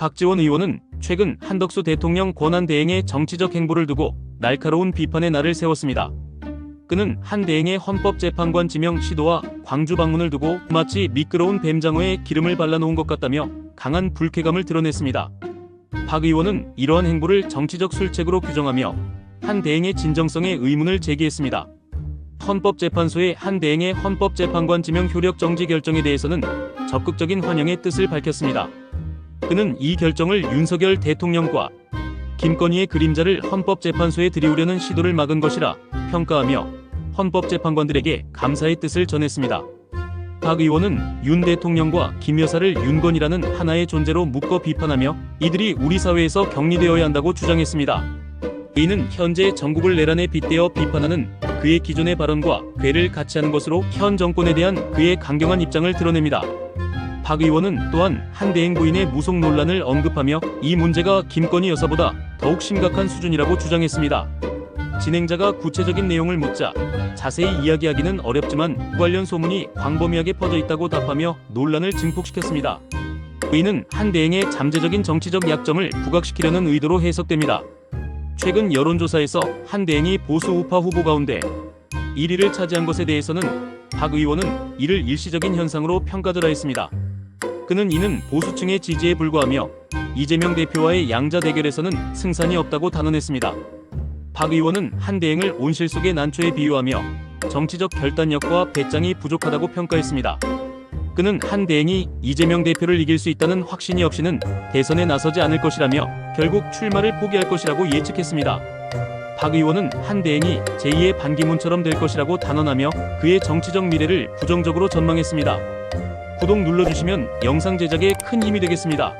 박지원 의원은 최근 한덕수 대통령 권한 대행의 정치적 행보를 두고 날카로운 비판의 날을 세웠습니다. 그는 한 대행의 헌법재판관 지명 시도와 광주 방문을 두고 마치 미끄러운 뱀장어에 기름을 발라놓은 것 같다며 강한 불쾌감을 드러냈습니다. 박 의원은 이러한 행보를 정치적 술책으로 규정하며 한 대행의 진정성에 의문을 제기했습니다. 헌법재판소의 한 대행의 헌법재판관 지명 효력 정지 결정에 대해서는 적극적인 환영의 뜻을 밝혔습니다. 그는 이 결정을 윤석열 대통령과 김건희의 그림자를 헌법재판소에 들이우려는 시도를 막은 것이라 평가하며 헌법재판관들에게 감사의 뜻을 전했습니다. 박 의원은 윤 대통령과 김 여사를 윤건이라는 하나의 존재로 묶어 비판하며 이들이 우리 사회에서 격리되어야 한다고 주장했습니다. 이는 현재 전국을 내란에 빗대어 비판하는 그의 기존의 발언과 괴를 같이 하는 것으로 현 정권에 대한 그의 강경한 입장을 드러냅니다. 박 의원은 또한 한 대행 부인의 무속 논란을 언급하며 이 문제가 김건희 여사보다 더욱 심각한 수준이라고 주장했습니다. 진행자가 구체적인 내용을 묻자 자세히 이야기하기는 어렵지만 관련 소문이 광범위하게 퍼져 있다고 답하며 논란을 증폭시켰습니다. 이는 한 대행의 잠재적인 정치적 약점을 부각시키려는 의도로 해석됩니다. 최근 여론조사에서 한 대행이 보수 우파 후보 가운데 1위를 차지한 것에 대해서는 박 의원은 이를 일시적인 현상으로 평가드라 했습니다. 그는 이는 보수층의 지지에 불과하며 이재명 대표와의 양자 대결에서는 승산이 없다고 단언했습니다. 박 의원은 한 대행을 온실 속의 난초에 비유하며 정치적 결단력과 배짱이 부족하다고 평가했습니다. 그는 한 대행이 이재명 대표를 이길 수 있다는 확신이 없이는 대선에 나서지 않을 것이라며 결국 출마를 포기할 것이라고 예측했습니다. 박 의원은 한 대행이 제2의 반기문처럼 될 것이라고 단언하며 그의 정치적 미래를 부정적으로 전망했습니다. 구독 눌러주시면 영상 제작에 큰 힘이 되겠습니다.